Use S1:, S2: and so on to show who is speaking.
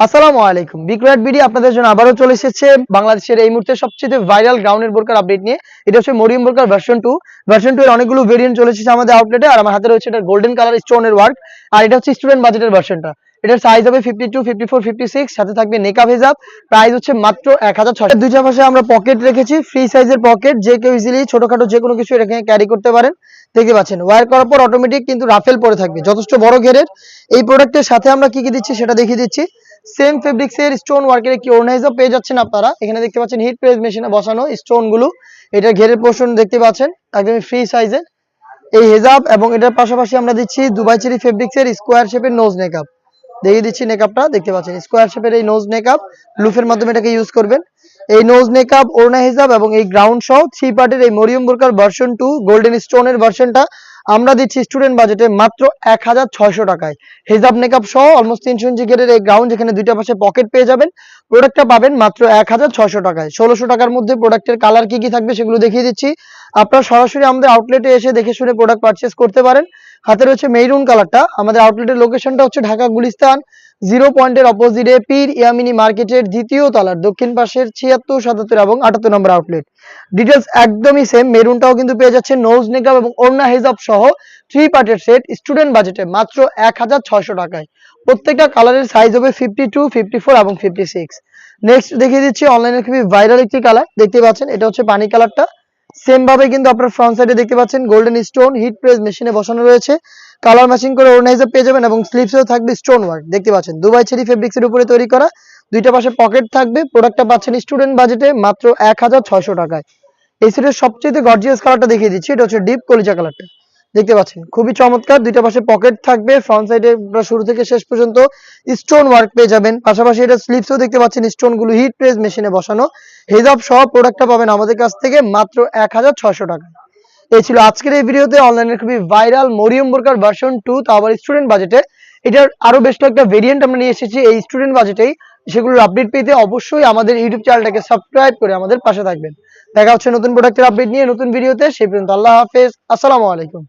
S1: আসসালামু আলাইকুম। বিক্রয়াট বিডি আপনাদের জন্য আবারও চলে এসেছে বাংলাদেশের এই মুহূর্তে সবচেয়ে ভাইরাল গ্রাউন্ডের বোরকার আপডেট নিয়ে। এটা হচ্ছে মরিয়ম বোরকার ভার্সন টু ভার্সন টু এর অনেকগুলো ভেরিয়েন্ট চলে এসেছে আমাদের আউটলেটে আর আমার হাতে রয়েছে এটা গোল্ডেন কালার স্টোনের ওয়ার্ক আর এটা হচ্ছে স্টুডেন্ট বাজেটের ভার্সনটা এটার সাইজ হবে fifty two fifty four fifty six সাথে থাকবে নেকা ভেজাব প্রাইস হচ্ছে মাত্র এক হাজার ছয় দুইটা পাশে আমরা পকেট রেখেছি ফ্রি সাইজের পকেট যে কেউ ইজিলি ছোটখাটো যে কোনো কিছু এখানে ক্যারি করতে পারেন। দেখতে পাচ্ছেন ওয়ার করার পর অটোমেটিক কিন্তু রাফেল পরে থাকবে, যথেষ্ট বড় ঘেরের এই প্রোডাক্টের সাথে আমরা কি কি দিচ্ছি সেটা দেখিয়ে দিচ্ছি। সেম ফেব্রিক্স এর স্টোন ওয়ার্কের একটি ওর্নাইজও পেয়ে যাচ্ছেন আপনারা। এখানে দেখতে পাচ্ছেন হিট প্রেস মেশিনে বসানো স্টোনগুলো এটার ঘেরের পোর্শন দেখতে পাচ্ছেন, একদমই ফ্রি সাইজের এই হেজাব এবং এটার পাশাপাশি আমরা দিচ্ছি দুবাই চেরি ফেব্রিক্স এর স্কোয়ার শেপের নোজ নেকআপ দেখিয়ে দিচ্ছি নেকআপটা দেখতে পাচ্ছেন স্কোয়ার শেপের এই নোজ নেকআপ লুফের মাধ্যমে এটাকে ইউজ করবেন। এই নোজ নেকআপ ওড়না হিজাব এবং এই গ্রাউন্ড সহ থ্রি পার্টের এই মরিয়ম বোরকার ভার্সন টু গোল্ডেন স্টোনের ভার্সনটা আমরা দিচ্ছি স্টুডেন্ট বাজেটে মাত্র এক হাজার ছয়শো টাকায়। হেজাব মেকআপ সহ অলমোস্ট তিনশো ইঞ্চি গেটের এই গ্রাউন্ড যেখানে দুইটা পাশে পকেট পেয়ে যাবেন প্রোডাক্টটা পাবেন মাত্র এক হাজার ছয়শো টাকায়। ষোলোশো টাকার মধ্যে প্রোডাক্টের কালার কি কি থাকবে সেগুলো দেখিয়ে দিচ্ছি। আপনারা সরাসরি আমাদের আউটলেটে এসে দেখে শুনে প্রোডাক্ট পারচেস করতে পারেন। হাতে রয়েছে মেরুন কালারটা আমাদের আউটলেটের লোকেশনটা হচ্ছে ঢাকা, গুলিস্তান। জিরো পয়েন্টের অপোজিটে পীর ইয়ামিনী মার্কেটের দ্বিতীয় তলার দক্ষিণ পাশের ছিয়াত্তর, সাতাত্তর এবং আটাত্তর নম্বর আউটলেট ডিটেলস একদমই সেম মেরুনটাও কিন্তু পেয়ে যাচ্ছে নোজ নেকাব এবং ওড়না হেজাব সহ থ্রি পার্টের সেট স্টুডেন্ট বাজেটে মাত্র এক হাজার ছয়শো টাকায়। প্রত্যেকটা কালারের সাইজ হবে ফিফটি টু ফিফটি ফোর এবং ফিফটি সিক্স নেক্সট দেখিয়ে দিচ্ছি অনলাইনে খুবই ভাইরাল একটি কালার দেখতে পাচ্ছেন, এটা হচ্ছে পানি কালারটা সেম ভাবে কিন্তু আপনার ফ্রন্ট সাইডে দেখতে পাচ্ছেন গোল্ডেন স্টোন হিট প্রেস মেশিনে বসানো রয়েছে। কালার ম্যাচিং করে অর্গানাইজার পেয়ে যাবেন এবং স্লিপসেও থাকবে স্টোন ওয়ার্ক দেখতে পাচ্ছেন। দুবাই ছেড়ি ফেব্রিক্সের উপরে তৈরি করা, দুইটা পাশে পকেট থাকবে। প্রোডাক্টটা পাচ্ছেন স্টুডেন্ট বাজেটে মাত্র এক হাজার ছয়শো টাকায়। এই সেটের সবচেয়ে গর্জিয়াস কালারটা দেখিয়ে দিচ্ছি, এটা হচ্ছে ডিপ কলিজা কালারটা দেখতে পাচ্ছেন, খুবই চমৎকার। দুইটা পাশে পকেট থাকবে ফ্রন্ট সাইডে শুরু থেকে শেষ পর্যন্ত স্টোন ওয়ার্ক পেয়ে যাবেন। পাশাপাশি এটা স্লিপসও দেখতে পাচ্ছেন স্টোনগুলো হিট প্রেস মেশিনে বসানো। হেজাব সহ প্রোডাক্টটা পাবেন আমাদের কাছ থেকে মাত্র এক হাজার ছয়শো টাকা। এই ছিল আজকের এই ভিডিওতে। অনলাইনে খুবই ভাইরাল মরিয়ম বোরকার ভার্সন টু তা আবার স্টুডেন্ট বাজেটে এটার আরও বেশ কয়েকটা ভেরিয়েন্ট আমরা নিয়ে এসেছি এই স্টুডেন্ট বাজেটেই সেগুলোর আপডেট পেতে অবশ্যই আমাদের ইউটিউব চ্যানেলটাকে সাবস্ক্রাইব করে আমাদের পাশে থাকবেন। দেখা হচ্ছে নতুন প্রোডাক্টের আপডেট নিয়ে নতুন ভিডিওতে সেই পর্যন্ত আল্লাহ হাফেজ। আসসালামু আলাইকুম।